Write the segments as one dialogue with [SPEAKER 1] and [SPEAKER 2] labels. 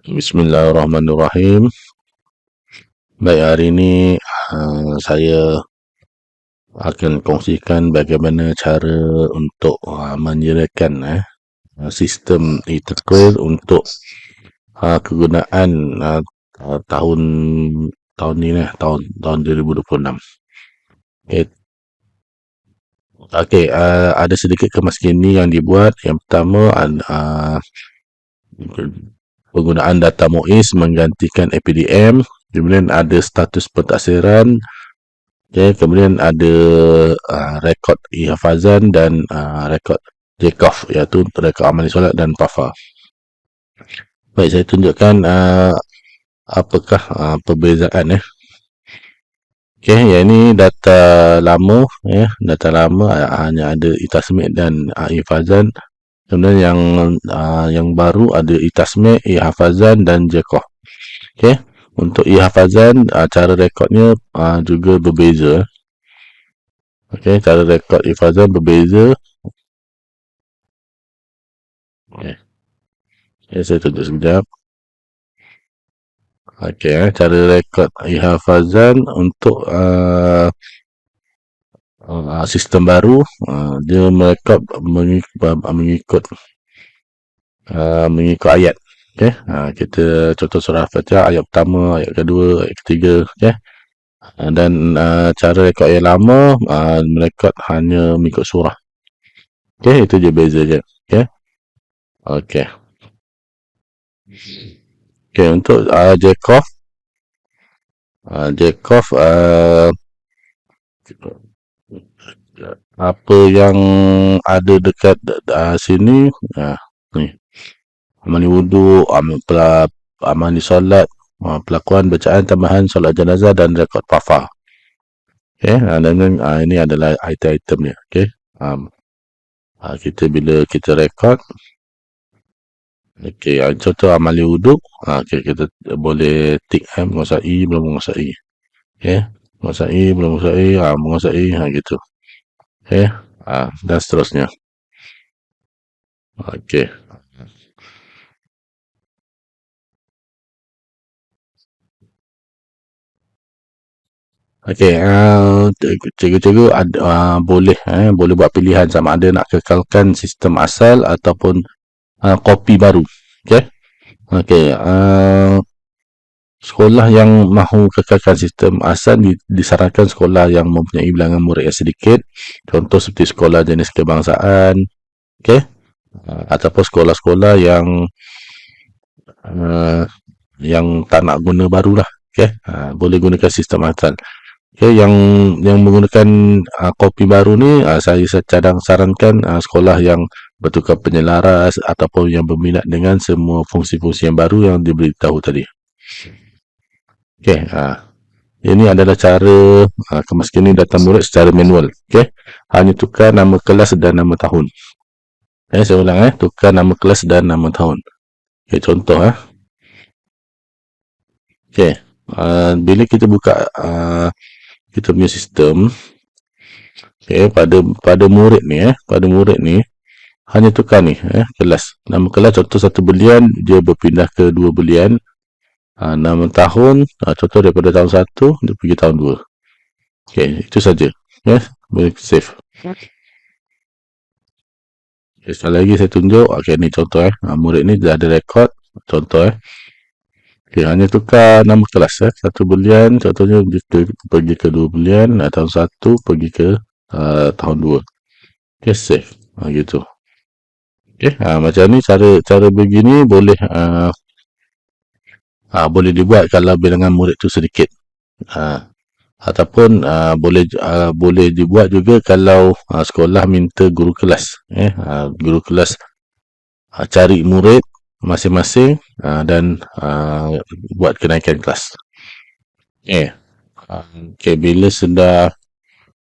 [SPEAKER 1] Bismillahirrahmanirrahim. Baik, hari ini uh, saya akan kongsikan bagaimana cara untuk uh, menyediakan uh, sistem e-takwil untuk uh, kegunaan uh, tahun tahun ni lah, tahun tahun 2026. Okay. Okey, uh, ada sedikit kemaskini yang dibuat. Yang pertama, uh, penggunaan data MOIS menggantikan APDM kemudian ada status pentaksiran okay, kemudian ada uh, rekod ihafazan dan uh, rekod JKOF iaitu rekod amali solat dan PAFA baik saya tunjukkan uh, apakah uh, perbezaan eh. Okey, yang ini data lama ya, data lama uh, hanya ada itasmid dan uh, Kemudian yang uh, yang baru ada itasmi, ihafazan dan jekoh. Okey. Untuk ihafazan uh, cara rekodnya uh, juga berbeza. Okey, cara rekod ihafazan berbeza. Okey. Okay, saya tunjuk sekejap. Okey, eh, cara rekod ihafazan untuk uh, uh, sistem baru uh, dia merekod mengikut, mengikut uh, mengikut ayat okey? Uh, kita contoh surah fatihah ayat pertama ayat kedua ayat ketiga okey? Dan uh, cara rekod yang lama uh, merekod hanya mengikut surah. Okey itu je beza je okey? Okey. Okey untuk uh, Jacob uh, Jacob uh, apa yang ada dekat uh, sini uh, ni. Amali wudu amal pel amali solat uh, pelakuan bacaan tambahan solat jenazah dan rekod pafa okey uh, dan uh, ini adalah item-item ni okey? Um, uh, kita bila kita rekod okey uh, contoh amali wudu uh, okey kita boleh tick eh menguasai belum menguasai okey menguasai belum menguasai ah uh, menguasai ha gitu okey uh, dan seterusnya okey Okey, uh, cikgu-cikgu ada uh, boleh eh, boleh buat pilihan sama ada nak kekalkan sistem asal ataupun uh, kopi baru. Okey. Okey, uh, sekolah yang mahu kekalkan sistem asal disarankan sekolah yang mempunyai bilangan murid yang sedikit contoh seperti sekolah jenis kebangsaan okay? uh, ataupun sekolah-sekolah yang uh, yang tak nak guna barulah okay? uh, boleh gunakan sistem asal okay? yang yang menggunakan uh, kopi baru ni uh, saya cadang sarankan uh, sekolah yang bertukar penyelaras ataupun yang berminat dengan semua fungsi-fungsi yang baru yang diberitahu tadi Okey, ha. Ini adalah cara ha, kemaskinan data murid secara manual. Okey. Hanya tukar nama kelas dan nama tahun. Eh, saya ulang eh, tukar nama kelas dan nama tahun. Okey, contoh eh. Okey. Uh, bila kita buka uh, kita punya sistem okey pada pada murid ni eh, pada murid ni hanya tukar ni eh, kelas. Nama kelas contoh satu belian dia berpindah ke dua belian ha, nama tahun ha, contoh daripada tahun 1 dia pergi tahun 2 ok itu saja. Ya boleh save. Okay, sekali lagi saya tunjuk. Ok ni contoh eh. Ha, murid ni dah ada rekod. Contoh eh. Ok hanya tukar nama kelas eh. Satu bulian contohnya dia pergi ke dua bulian ha, tahun 1 pergi ke uh, tahun 2 ok save. Ha, gitu. Ok ha, macam ni cara cara begini boleh uh, uh, boleh dibuat kalau bilangan murid tu sedikit. Uh, ataupun uh, boleh uh, boleh dibuat juga kalau uh, sekolah minta guru kelas eh. Uh, guru kelas uh, cari murid masing-masing uh, dan uh, buat kenaikan kelas. Eh uh, okey bila sudah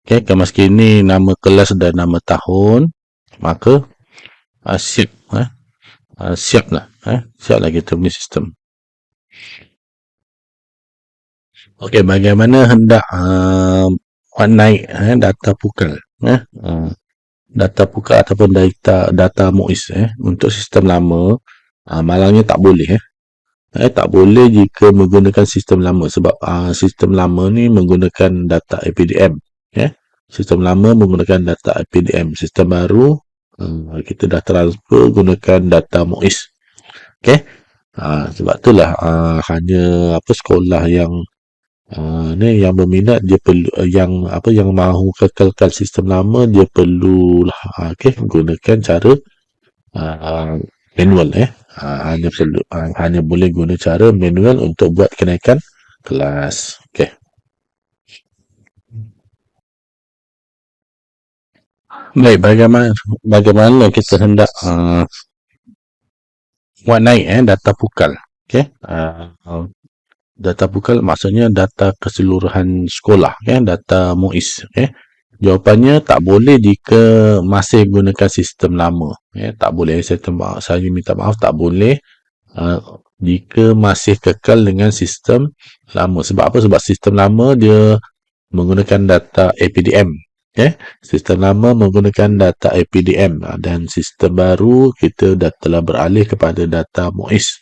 [SPEAKER 1] okey kemas kini nama kelas dan nama tahun maka uh, siap eh uh, siaplah eh kita punya sistem Okey, bagaimana hendak uh, naik eh, data pukal eh? Uh, data pukal ataupun data data MOIS eh? untuk sistem lama uh, malangnya tak boleh eh? eh, tak boleh jika menggunakan sistem lama sebab uh, sistem lama ni menggunakan data APDM ya sistem lama menggunakan data APDM sistem baru uh, kita dah transfer gunakan data MOIS okey uh, sebab itulah uh, hanya apa sekolah yang uh, ni yang berminat dia perlu uh, yang apa yang mahu kekalkan sistem lama dia perlu uh, okey gunakan cara uh, manual eh. Ha, hanya perlu ha, hanya boleh guna cara manual untuk buat kenaikan kelas okey. Baik bagaimana bagaimana kita hendak uh, buat naik eh data pukal okey uh, data pukal maksudnya data keseluruhan sekolah eh data MUIS okey Jawapannya tak boleh jika masih gunakan sistem lama. Ya, tak boleh. Saya, tembak, saya minta maaf tak boleh uh, jika masih kekal dengan sistem lama. Sebab apa? Sebab sistem lama dia menggunakan data APDM. Ya, sistem lama menggunakan data APDM uh, dan sistem baru kita dah telah beralih kepada data MOIS.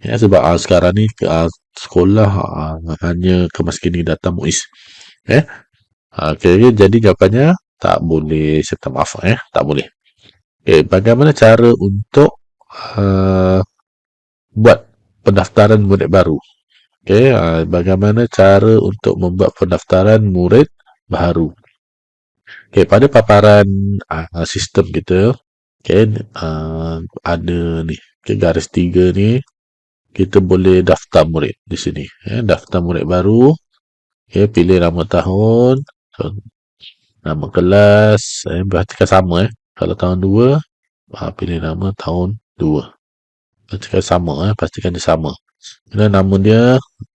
[SPEAKER 1] Ya, sebab uh, sekarang ni uh, sekolah uh, hanya kemaskini data MOIS. Ya, Okay, jadi jawapannya tak boleh serta maaf eh, tak boleh. Okay, bagaimana cara untuk uh, buat pendaftaran murid baru? Okay, uh, bagaimana cara untuk membuat pendaftaran murid baru? Okay, pada paparan uh, sistem kita, okay, uh, ada ni, okay, garis tiga ni, kita boleh daftar murid di sini. Eh, daftar murid baru, okay, pilih nama tahun, So, nama kelas, eh, perhatikan sama eh. Kalau tahun 2, ha, pilih nama tahun 2. Pastikan sama eh, pastikan dia sama. Kemudian nama dia,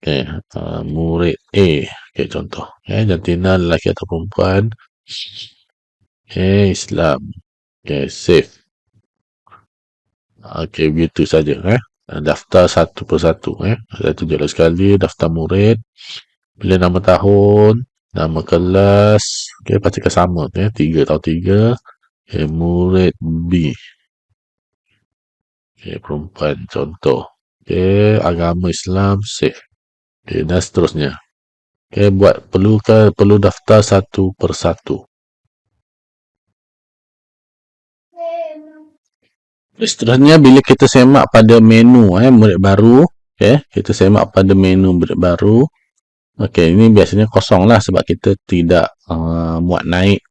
[SPEAKER 1] okay, uh, murid A. Okay, contoh. Eh, jantina lelaki atau perempuan. Okay, Islam. Okay, save. Okay, begitu saja. Eh. Daftar satu persatu. Eh. Saya tunjuk sekali daftar murid. Pilih nama tahun nama kelas okay, pastikan sama okay, 3 tahun 3 okay, murid B okay, perempuan contoh okay, agama Islam safe okay, dan seterusnya okay, buat perlu perlu daftar satu persatu Seterusnya bila kita semak pada menu eh murid baru, okay, kita semak pada menu murid baru, Okey, ini biasanya kosong lah sebab kita tidak uh, muat naik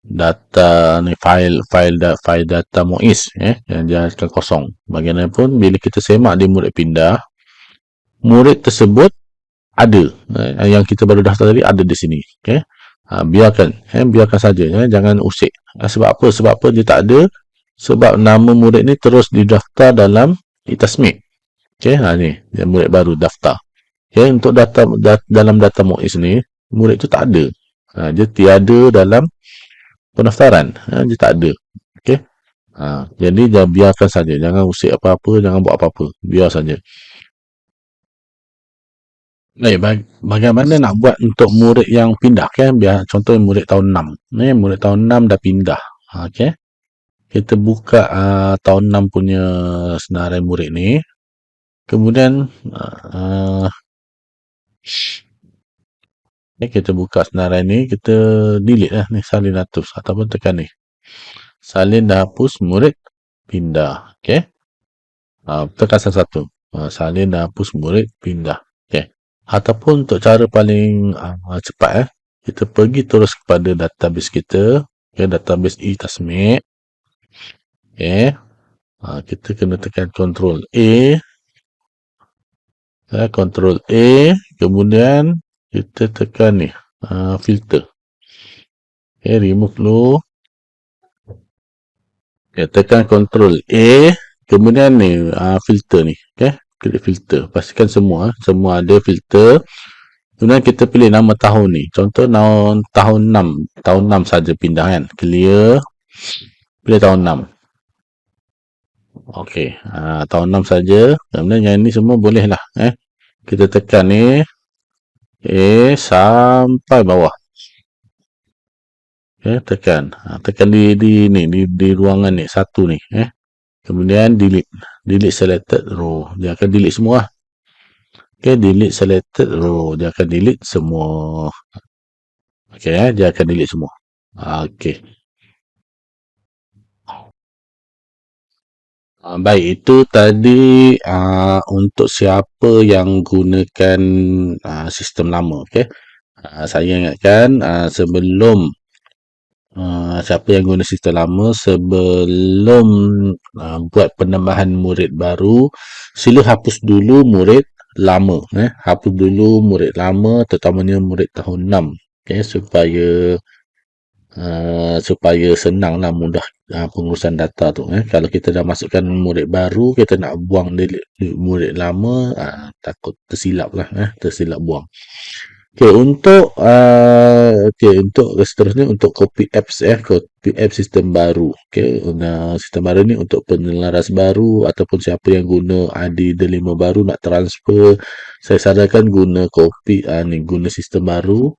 [SPEAKER 1] data ni file file da, file data MOIS eh yang dia akan kosong. Bagaimanapun bila kita semak di murid pindah, murid tersebut ada eh, yang kita baru daftar tadi ada di sini. Okey. Ha, biarkan eh biarkan saja eh, jangan usik. Ha, sebab apa? Sebab apa dia tak ada? Sebab nama murid ni terus didaftar dalam itasmik. Okey, ha ni dia murid baru daftar. Ya, untuk data dat, dalam data MOIS ni, murid tu tak ada. Ha, dia tiada dalam pendaftaran. Ha, dia tak ada. Okey. Ha, jadi jangan biarkan saja. Jangan usik apa-apa, jangan buat apa-apa. Biar saja. Baik, bag- bagaimana nak buat untuk murid yang pindah kan? Biar contoh murid tahun 6. Ni murid tahun 6 dah pindah. Ha, okey. Kita buka uh, tahun 6 punya senarai murid ni. Kemudian uh, Ni kita buka senarai ni, kita delete lah ni salin atus ataupun tekan ni. Salin dah hapus, murid pindah. Okay. Ha, tekan satu-satu. Ha, salin dah hapus, murid pindah. Ataupun untuk cara paling uh, cepat eh, kita pergi terus kepada database kita. Okay, database e-tasmik. Okay. Ha, kita kena tekan control A ya, control A kemudian kita tekan ni uh, filter okay, remove dulu okay, tekan control A kemudian ni uh, filter ni okay, klik filter. Pastikan semua semua ada filter. Kemudian kita pilih nama tahun ni. Contoh tahun tahun 6 tahun 6 saja pindah kan? Clear. Pilih tahun 6 Okey, ha, tahun 6 saja. Kemudian yang ini semua boleh lah. Eh. Kita tekan ni. Eh sampai bawah. Eh tekan. Ha, tekan di di ni di, di ruangan ni. Satu ni eh kemudian delete delete selected row dia akan delete semua Okay, delete selected. Oh, dia akan delete semua. Okay, eh, dia akan delete semua. Okay. Uh, baik, itu tadi uh, untuk siapa yang gunakan uh, sistem lama. Okay. Uh, saya ingatkan uh, sebelum uh, siapa yang guna sistem lama sebelum uh, buat penambahan murid baru sila hapus dulu murid lama eh hapus dulu murid lama terutamanya murid tahun 6 okay, supaya uh, supaya senang lah mudah uh, pengurusan data tu eh. kalau kita dah masukkan murid baru kita nak buang murid lama uh, takut tersilap lah eh. tersilap buang Okay, untuk uh, okay, untuk seterusnya untuk copy apps eh copy app sistem baru. Okay, uh, sistem baru ni untuk penyelaras baru ataupun siapa yang guna ID D5 baru nak transfer, saya sarankan guna copy uh, ni guna sistem baru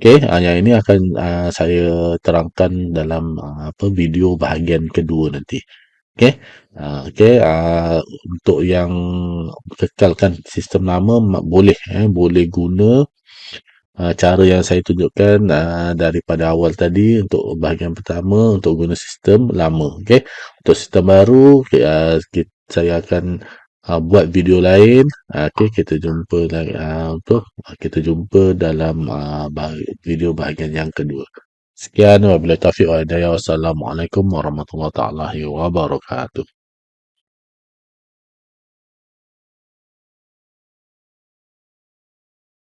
[SPEAKER 1] Okey, uh, yang ini akan uh, saya terangkan dalam uh, apa video bahagian kedua nanti. Okey. Uh, Okey, uh, untuk yang kekalkan sistem lama boleh eh boleh guna uh, cara yang saya tunjukkan uh, daripada awal tadi untuk bahagian pertama untuk guna sistem lama. Okey. Untuk sistem baru kita, saya akan buat video lain okey kita jumpa apa kita jumpa dalam video bahagian yang kedua sekian wabillahi taufiq wa hidayah wassalamualaikum warahmatullahi wabarakatuh